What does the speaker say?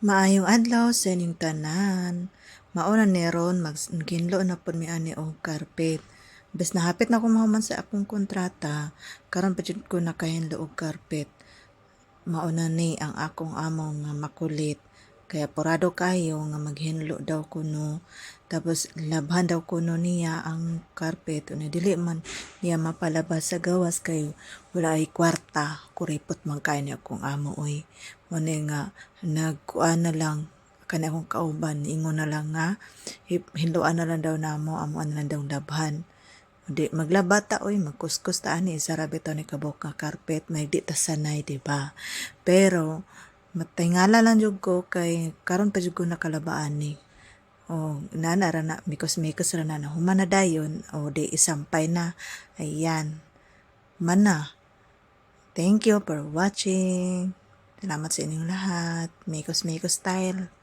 Maayong adlaw sa inyong tanan. Mauna ni ron magginlo na pud mi ani og carpet. Bes nahapit na ko mahuman sa akong kontrata, karon pa ko nakahinlo og carpet. Mauna ni ang akong amo nga makulit. Kaya porado kayo nga maghinlo daw kuno. Tapos labhan daw kuno niya ang carpet. Una dili man niya mapalabas sa gawas kay wala ay kwarta. Kuripot man kayo ni akong amo oy. Muna nga nagkuan na lang kani akong kauban ingon na lang nga hinluan na lang daw namo amo na lang daw labhan di maglaba ta oy magkuskus ta ani sa rabi to ni kabok nga carpet may di ta sanay di ba pero matingala lang jud ko kay karon pa jud ko nakalabaan ni. O nana ra na mikos mikos ra na human na dayon o di isampay na. Ayan. Mana thank you for watching. Salamat sa inyong lahat. Mikos mikos style